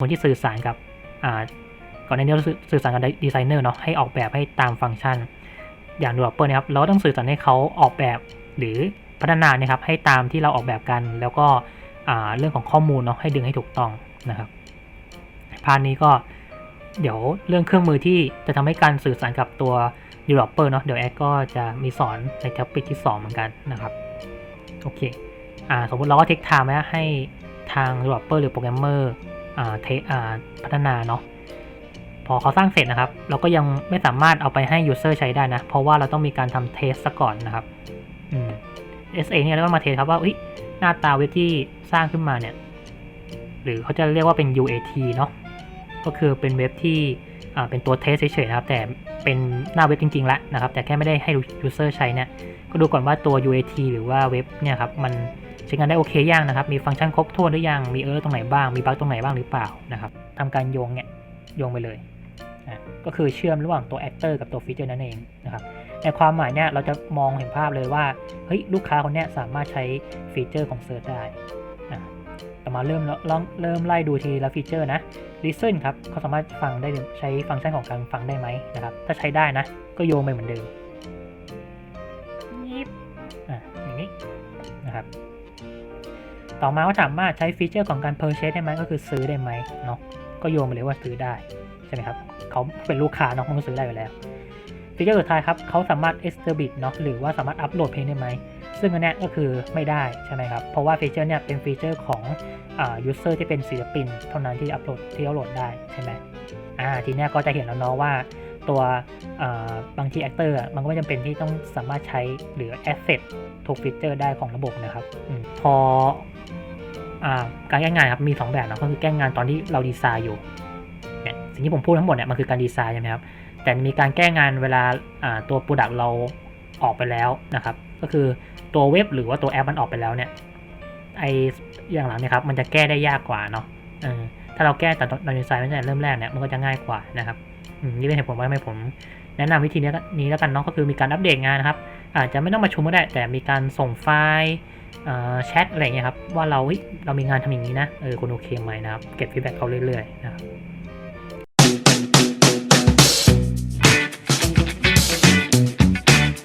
คนที่สื่อสารกับก่อนหน้านี้เราสื่อสารกับดีไซเนอร์เนาะให้ออกแบบให้ตามฟังก์ชัน อย่าง developer นะครับเราต้องสื่อสารให้เขาออกแบบหรือพัฒนานะครับให้ตามที่เราออกแบบกัน แล้วก็เรื่องของข้อมูลเนาะให้ดึงให้ถูกต้องนะครับพาร์ทนี้ก็เดี๋ยวเรื่องเครื่องมือที่จะทำให้การสื่อสารกับตัว developer เนาะเดี๋ยวแอดก็จะมีสอนใน topic ที่ 2 เหมือนกันนะครับโอเคอ่าสมมติเราก็เทคไทม์นะให้ทาง developer หรือโปรแกรมเมอร์ เทอาพัฒนาเนาะพอเขาสร้างเสร็จนะครับ เราก็ยังไม่สามารถเอาไปให้ user ใช้ได้นะ เพราะว่าเราต้องมีการทำเทสซะก่อนนะครับอืม SA เนี่ยเราก็มาเทสครับว่าหน้าตาเว็บที่สร้างขึ้นมาเนี่ย หรือเขาจะเรียกว่าเป็น UAT เนาะก็คือเป็นเว็บที่เป็นตัวเทสเฉยๆนะครับ แต่เป็นหน้าเว็บจริงๆแล้วนะครับ แต่แค่ไม่ได้ให้ user ใช้เนี่ยก็ดูก่อนว่าตัว UAT หรือว่าเว็บเนี่ยครับมัน ใช้งานได้โอเคยังนะครับ มีฟังก์ชันครบถ้วนหรือยัง มีเออร์ตรงไหนบ้าง มีบั๊กตรงไหนบ้างหรือเปล่านะครับทำการโยงเนี่ยโยงไปเลยอะก็คือเชื่อมระหว่างตัว actor กับตัวฟีเจอร์นั่นเองนะครับ ในความหมายเนี่ยเราจะมองเห็นภาพเลยว่า เฮ้ยลูกค้าคนเนี้ยสามารถใช้ฟีเจอร์ของเซิร์ชได้อะต่อมาเริ่มลองเริ่มไล่ดูทีละฟีเจอร์นะ listen ครับเขาสามารถฟังได้ใช้ฟังก์ชันของการฟังได้ไหมนะครับ ถ้าใช้ได้นะ ก็โยงไปเหมือนเดิมยิบอะอย่างนี้นะครับ ต่อมาว่าสามารถใช้ฟีเจอร์ของการ purchase ได้ไหมก็คือซื้อได้ไหมเนาะก็โยงไปเลยว่าซื้อได้ใช่ไหมครับเขาเป็นลูกค้าเนาะเขาซื้อได้อยู่แล้วฟีเจอร์สุดท้ายครับเขาสามารถ exhibit เนาะหรือว่าสามารถอัปโหลดเพลงได้ไหมซึ่งอันนี้ก็คือไม่ได้ใช่ไหมครับเพราะว่าฟีเจอร์เนี่ยเป็นฟีเจอร์ของอ่า user ที่เป็นศิลปิน เท่านั้นที่อัปโหลดที่อัปโหลดได้ใช่ไหมอ่าทีเนี้ยก็จะเห็นแล้วเนาะว่า ตัวบางที actor อะมันก็ไม่จำเป็นที่ต้องสามารถใช้หรือ asset ทุกฟีเจอร์ได้ของระบบนะครับอพออการแก้งานครับมี 2 แบบนะก็คือแก้งานตอนที่เราดีไซน์อยู่เนี่ยสิ่งที่ผมพูดทั้งหมดเนี่ยมันคือการดีไซน์ใช่ไหมครับแต่มีการแก้งานเวลาตัวโปรดักต์เราออกไปแล้วนะครับ ก็คือตัวเว็บหรือว่าตัวแอปมันออกไปแล้วเนี่ยไออย่างหลังเนี่ยครับมันจะแก้ได้ยากกว่าเนาะ ถ้าเราแก้แต่ตอนดีไซน์ไม่ใช่เริ่มแรกเนี่ยมันก็จะง่ายกว่านะครับอืมนี่เป็นเหตุผลว่าทำไมผมแนะนำวิธีนี้นี้แล้วกันเนาะก็คือมีการอัปเดตงานนะครับ อาจจะไม่ต้องมาชุมก็ได้ แต่มีการส่งไฟล์แชทอะไรเงี้ยครับว่าเราเฮ้ยเรามีงานทำอย่างนี้นะเออคุณโอเคไหมนะครับเก็บฟีดแบ็กเขาเรื่อยๆนะครับ